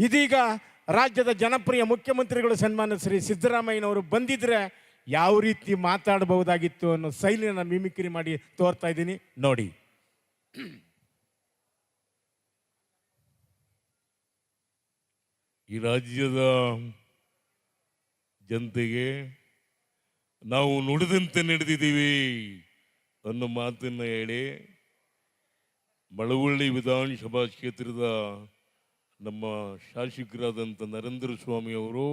ಇದೀಗ ರಾಜ್ಯದ ಜನಪ್ರಿಯ ಮುಖ್ಯಮಂತ್ರಿಗಳು ಸನ್ಮಾನ ಶ್ರೀ ಸಿದ್ದರಾಮಯ್ಯನವರು ಬಂದಿದ್ರೆ ಯಾವ ರೀತಿ ಮಾತಾಡಬಹುದಾಗಿತ್ತು ಅನ್ನೋ ಶೈಲಿನ ಮಿಮಿಕ್ರಿ ಮಾಡಿ ತೋರ್ತಾ ಇದ್ದೀನಿ. ನೋಡಿ. ಈ ರಾಜ್ಯದ ಜನತೆಗೆ ನಾವು ನುಡಿದಂತೆ ನಡೆದಿದ್ದೀವಿ ಅನ್ನೋ ಮಾತನ್ನ ಹೇಳಿ ಮಳವಳ್ಳಿ ವಿಧಾನಸಭಾ ಕ್ಷೇತ್ರದ ನಮ್ಮ ಶಾಸಕರಾದಂಥ ನರೇಂದ್ರ ಸ್ವಾಮಿ ಅವರು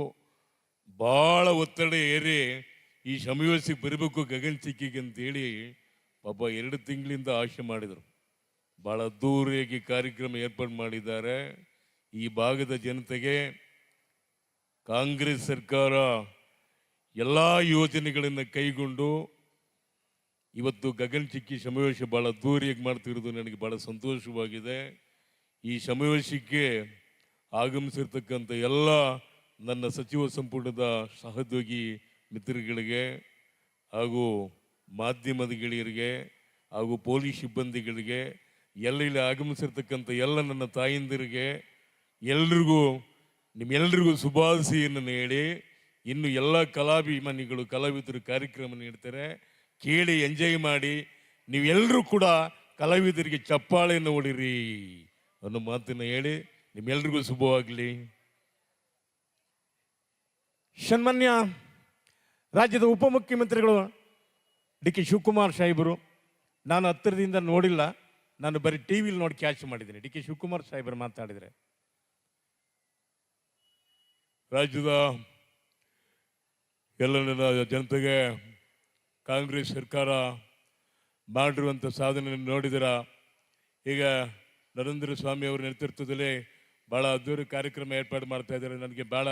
ಭಾಳ ಒತ್ತಡ ಏರಿ ಈ ಸಮಾವೇಶಕ್ಕೆ ಬರಬೇಕು ಗಗನ್ ಚಿಕ್ಕಿಗೆ ಅಂತೇಳಿ ಪಾಪ ಎರಡು ತಿಂಗಳಿಂದ ಆಶೆ ಮಾಡಿದರು. ಭಾಳ ಅದ್ದೂರಿಯಾಗಿ ಕಾರ್ಯಕ್ರಮ ಏರ್ಪಾಡು ಮಾಡಿದ್ದಾರೆ. ಈ ಭಾಗದ ಜನತೆಗೆ ಕಾಂಗ್ರೆಸ್ ಸರ್ಕಾರ ಎಲ್ಲ ಯೋಜನೆಗಳನ್ನು ಕೈಗೊಂಡು ಇವತ್ತು ಗಗನ್ ಚಿಕ್ಕಿ ಸಮಾವೇಶ ಭಾಳ ಅದ್ದೂರಿಯಾಗಿ ಮಾಡ್ತಿರೋದು ನನಗೆ ಭಾಳ ಸಂತೋಷವಾಗಿದೆ. ಈ ಸಮಾವೇಶಕ್ಕೆ ಆಗಮಿಸಿರ್ತಕ್ಕಂಥ ಎಲ್ಲ ನನ್ನ ಸಚಿವ ಸಂಪುಟದ ಸಹೋದ್ಯೋಗಿ ಮಿತ್ರಗಳಿಗೆ ಹಾಗೂ ಮಾಧ್ಯಮದ ಗೆಳೆಯರಿಗೆ ಹಾಗೂ ಪೊಲೀಸ್ ಸಿಬ್ಬಂದಿಗಳಿಗೆ, ಎಲ್ಲ ಆಗಮಿಸಿರ್ತಕ್ಕಂಥ ಎಲ್ಲ ನನ್ನ ತಾಯಂದಿರಿಗೆ ಎಲ್ರಿಗೂ ನಿಮ್ಮೆಲ್ಲರಿಗೂ ಶುಭಾಶಯನ್ನು ಹೇಳಿ ಇನ್ನು ಎಲ್ಲ ಕಲಾಭಿಮಾನಿಗಳು, ಕಲಾವಿದರು ಕಾರ್ಯಕ್ರಮ ನೀಡ್ತಾರೆ. ಕೇಳಿ, ಎಂಜಾಯ್ ಮಾಡಿ ನೀವೆಲ್ಲರೂ ಕೂಡ ಕಲಾವಿದರಿಗೆ ಚಪ್ಪಾಳೆಯನ್ನು ಹೊಡಿರಿ ಅನ್ನೋ ಮಾತನ್ನು ಹೇಳಿ ನಿಮ್ಮೆಲ್ರಿಗೂ ಶುಭವಾಗಲಿ. ಸನ್ಮಾನ್ಯ ರಾಜ್ಯದ ಉಪಮುಖ್ಯಮಂತ್ರಿಗಳು ಡಿ ಕೆ ಶಿವಕುಮಾರ್ ಸಾಹೇಬರು, ನಾನು ಹತ್ತಿರದಿಂದ ನೋಡಿಲ್ಲ, ನಾನು ಬರೀ ಟಿ ವಿಲಿ ನೋಡಿ ಕ್ಯಾಚ್ ಮಾಡಿದ್ದೀನಿ. ಡಿ ಕೆ ಶಿವಕುಮಾರ್ ಸಾಹೇಬರು ಮಾತಾಡಿದರೆ. ರಾಜ್ಯದ ಎಲ್ಲ ಜನತೆಗೆ ಕಾಂಗ್ರೆಸ್ ಸರ್ಕಾರ ಮಾಡಿರುವಂಥ ಸಾಧನೆ ನೋಡಿದಿರ? ಈಗ ನರೇಂದ್ರ ಸ್ವಾಮಿ ಅವರ ನೇತೃತ್ವದಲ್ಲಿ ಭಾಳ ಅದ್ದೂರಿ ಕಾರ್ಯಕ್ರಮ ಏರ್ಪಾಡು ಮಾಡ್ತಾ ಇದ್ದಾರೆ. ನನಗೆ ಭಾಳ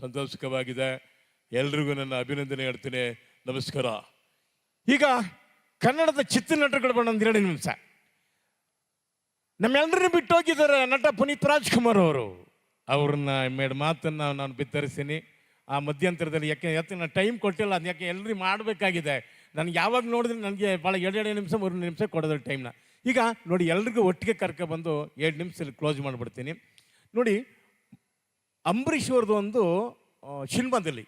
ಸಂತೋಷಕವಾಗಿದೆ. ಎಲ್ರಿಗೂ ನನ್ನ ಅಭಿನಂದನೆ ಹೇಳ್ತೀನಿ. ನಮಸ್ಕಾರ. ಈಗ ಕನ್ನಡದ ಚಿತ್ರನಟರುಗಳು ಒಂದು ಎರಡು ನಿಮಿಷ ನಮ್ಮೆಲ್ಲರನ್ನು ಬಿಟ್ಟು ಹೋಗಿದ್ದಾರೆ ನಟ ಪುನೀತ್ ರಾಜ್ಕುಮಾರ್ ಅವರು. ಅವ್ರನ್ನ ಮೇಡ್ ಮಾತನ್ನ ನಾನು ಬಿತ್ತರಿಸ್ತೀನಿ. ಆ ಮಧ್ಯಂತರದಲ್ಲಿ ಯಾಕೆ ಯಾಕೆ ನಾನು ಟೈಮ್ ಕೊಟ್ಟಿಲ್ಲ ಅದು ಯಾಕೆ ಎಲ್ರಿಗೂ ಮಾಡಬೇಕಾಗಿದೆ. ನನಗೆ ಯಾವಾಗ ನೋಡಿದ್ರೆ ನನಗೆ ಭಾಳ ಎರಡು ಎರಡು ನಿಮಿಷ, ಮೂರು ನಿಮಿಷ ಕೊಡೋದ್ರ ಟೈಮ್ನ. ಈಗ ನೋಡಿ, ಎಲ್ರಿಗೂ ಒಟ್ಟಿಗೆ ಕರ್ಕೊಬಂದು ಎರಡು ನಿಮಿಷದಲ್ಲಿ ಕ್ಲೋಸ್ ಮಾಡಿಬಿಡ್ತೀನಿ. ನೋಡಿ ಅಂಬರೀಷ್ ಅವ್ರದ್ದು ಒಂದು ಸಿನಿಮಾದಲ್ಲಿ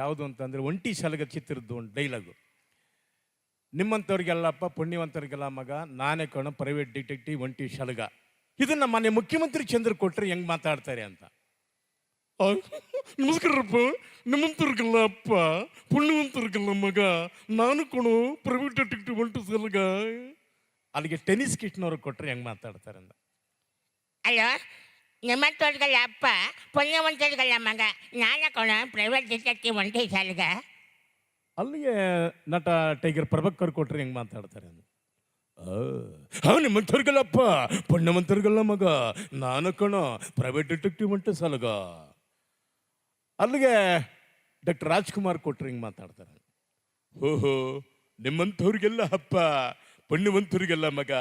ಯಾವುದು ಅಂತಂದರೆ ಒಂಟಿ ಸಲಗ ಚಿತ್ರದ ಒಂದು ಡೈಲಾಗು. ನಿಮ್ಮಂಥವ್ರಿಗೆಲ್ಲಪ್ಪ ಪುಣ್ಯವಂತರಿಗೆಲ್ಲ ಮಗ, ನಾನೇ ಕಣ, ಪ್ರೈವೇಟ್ ಡಿಟೆಕ್ಟಿವ್, ಒಂಟಿ ಶಲಗ. ಇದನ್ನು ಮನೆ ಮುಖ್ಯಮಂತ್ರಿ ಚಂದ್ರ ಕೊಟ್ಟರೆ ಹೆಂಗೆ ಮಾತಾಡ್ತಾರೆ ಅಂತ. ನಮಸ್ಕಾರಪ್ಪ, ನಿಮ್ಮಂಥವ್ರಿಗೆಲ್ಲ ಅಪ್ಪ, ಪುಣ್ಯವಂತರಿಗೆಲ್ಲ ಮಗ, ನಾನು ಕಣು, ಪ್ರೈವೇಟ್ ಡಿಟೆಕ್ಟಿವ್, ಒಂಟಿ ಸಲಗ ಅಲ್ಲಿಗೆ ಟೆನಿಸ್ ಕಿಟ್ನವ್ರಿಗೆ ಕೊಟ್ಟರೆ ಹೆಂಗೆ ಮಾತಾಡ್ತಾರೆ ಅಂತ. ಅಯ್ಯೋ ನಿಮ್ಮಂಥವ್ರಿಗೆಲ್ಲ ಅಪ್ಪ, ಪುಣ್ಯವಂತರಿಗೆಲ್ಲ ಮಗ. ನಾನು ಕೊಣ ಪ್ರೈವೇಟ್ ಡಿಟೆಕ್ಟಿವ್ ಒಂಟಿ ಸಾಲಿಗ. ಅಲ್ಲಿಗೆ ನಟ ಟೈಗರ್ ಪ್ರಭಾಕರ್ ಕೊಟ್ರಿ ಹೆಂಗ್ ಮಾತಾಡ್ತಾರೆ ಅಂತ. ಹಾ ಮಗ. ನಾನು ಕಣ ಪ್ರೈವೇಟ್ ಡಿಟೆಕ್ಟಿವ್ ಅಂಟು ಸಲಗ. ಅಲ್ಲಿಗೆ ಡಾಕ್ಟರ್ ರಾಜ್ಕುಮಾರ್ ಕೊಟ್ರಿ ಹಿಂಗೆ ಮಾತಾಡ್ತಾರೆ ಓಹೋ ನಿಮ್ಮಂಥವ್ರಿಗೆಲ್ಲ ಅಪ್ಪ. ಪುಣ್ಯವಂತರಿಗೆಲ್ಲ ಮಗ,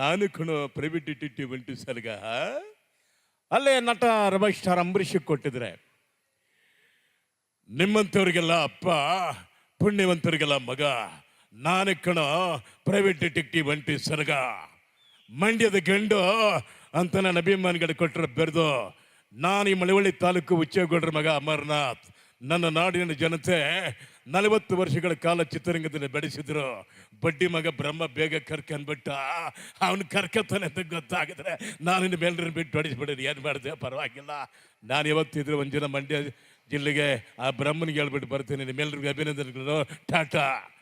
ನಾನು ಕಣ ಪ್ರೈವೇಟ್ ಡಿಟೆಕ್ಟಿವ್ ಬಂಟು ಸಲಗ. ಅಲ್ಲೇ ನಟ ರಮೇಶ್ ಸ್ಟಾರ್ ಅಂಬರೀಷ್ ಕೊಟ್ಟಿದ್ರೆ, ನಿಮ್ಮಂಥವ್ರಿಗೆಲ್ಲ ಅಪ್ಪ ಪುಣ್ಯವಂತರಿಗೆಲ್ಲ ಮಗ, ನಾನು ಕಣ ಪ್ರೈವೇಟ್ ಡಿಟೆಕ್ಟಿವ್ ಅಂಟಿ ಸರ್ಗ ಮಂಡ್ಯದ ಗಂಡು ಅಂತ ನನ್ನ ಅಭಿಮಾನಿಗಳು ಕೊಟ್ಟರೆ ಬೆರೆದು, ನಾನು ಈ ಮಳವಳ್ಳಿ ತಾಲೂಕು ಉಚ್ಚೇಗೌಡರ ಮಗ ಅಮರ್ನಾಥ್, ನನ್ನ ನಾಡಿನ ಜನತೆ ನಲವತ್ತು ವರ್ಷಗಳ ಕಾಲ ಚಿತ್ರರಂಗದಲ್ಲಿ ಬೆಳೆಸಿದ್ರು ಬಡ್ಡಿ ಮಗ ಬ್ರಹ್ಮ ಬೇಗ ಕರ್ಕೊಂಡ್ಬಿಟ್ಟ ಅವನು ಕರ್ಕತಾನೆ ಅಂತ ಗೊತ್ತಾಗಿದ್ರೆ ನಾನು ಇನ್ನು ಮೇಲ್ರನ್ನ ಬಿಟ್ಟು ಹೊಡಿಸ್ಬಿಡಿರಿ ಏನು ಮಾಡಿದೆ? ಪರವಾಗಿಲ್ಲ. ನಾನು ಯಾವತ್ತಿದ್ರು ಒಂದು ಜನ ಮಂಡ್ಯ ಜಿಲ್ಲೆಗೆ ಆ ಬ್ರಹ್ಮನಿಗೆ ಹೇಳ್ಬಿಟ್ಟು ಬರ್ತೀನಿ. ನಿಮ್ಮೆಲ್ರಿಗೂ ಅಭಿನಂದನೆಗಳು. ಟಾಟಾ.